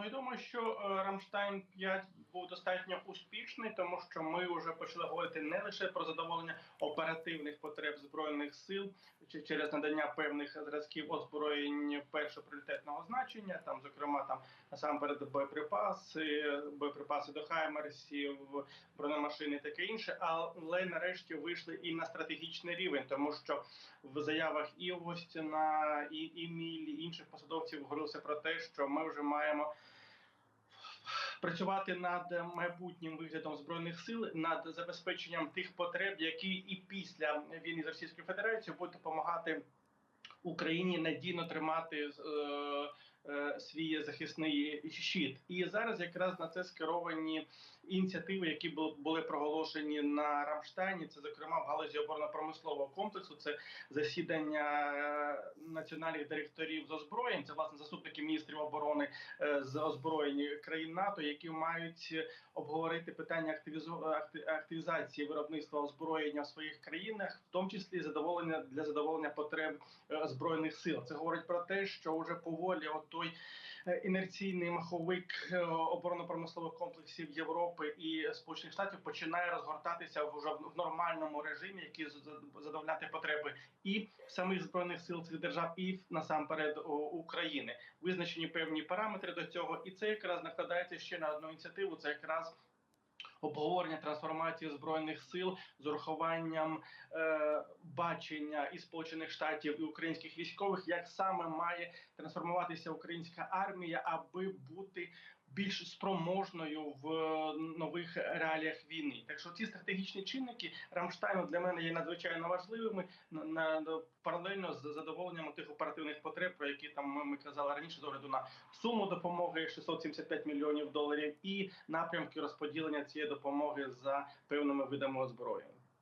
Ну я думаю, що е, Рамштайн 5 був достатньо успішний, тому що ми вже почали говорити не лише про задоволення оперативних потреб збройних сил чи через надання певних зразків озброєнь першого пріоритетного значення, там, зокрема, там насамперед боєприпаси, боєприпаси до хаймерсів, бронемашини, і таке інше, але нарешті вийшли і на стратегічний рівень, тому що в заявах і Остіна, і, Мілі, і інших посадовців говорилося про те, що ми вже маємо працювати над майбутнім виглядом збройних сил, над забезпеченням тих потреб, які і після війни з Російською Федерацією будуть допомагати Україні надійно тримати е, е, свій захисний щит. І зараз якраз на це скеровані ініціативи, які бу- були проголошені на Рамштайні. Це зокрема в галузі оборонно-промислового комплексу. Це засідання е, національних директорів з озброєнь. Це власне заступники міністрів оборони е, з озброєнь країн НАТО, які мають обговорити питання активізації виробництва озброєння в своїх країнах, в тому числі задоволення для задоволення потреб е, збройних сил. Це говорить про те, що вже поволі от той е, інерційний маховик е, оборонно-промислових комплексів Європи і Сполучених Штатів починає розгортатися вже в нормальному режимі, який з- з- потреби і самих збройних сил цих держав, і насамперед України. Визначені певні параметри до цього, і це якраз накладається ще на одну ініціативу. Це якраз обговорення трансформації збройних сил з урахуванням е, бачення і сполучених штатів і українських військових, як саме має трансформуватися українська армія, аби бути більш спроможною в нових реаліях війни. Так що ці стратегічні чинники Рамштайну для мене є надзвичайно важливими на, паралельно з задоволенням тих оперативних потреб, про які там ми казали раніше, з огляду на суму допомоги 675 мільйонів доларів і напрямки розподілення цієї допомоги за певними видами озброєння.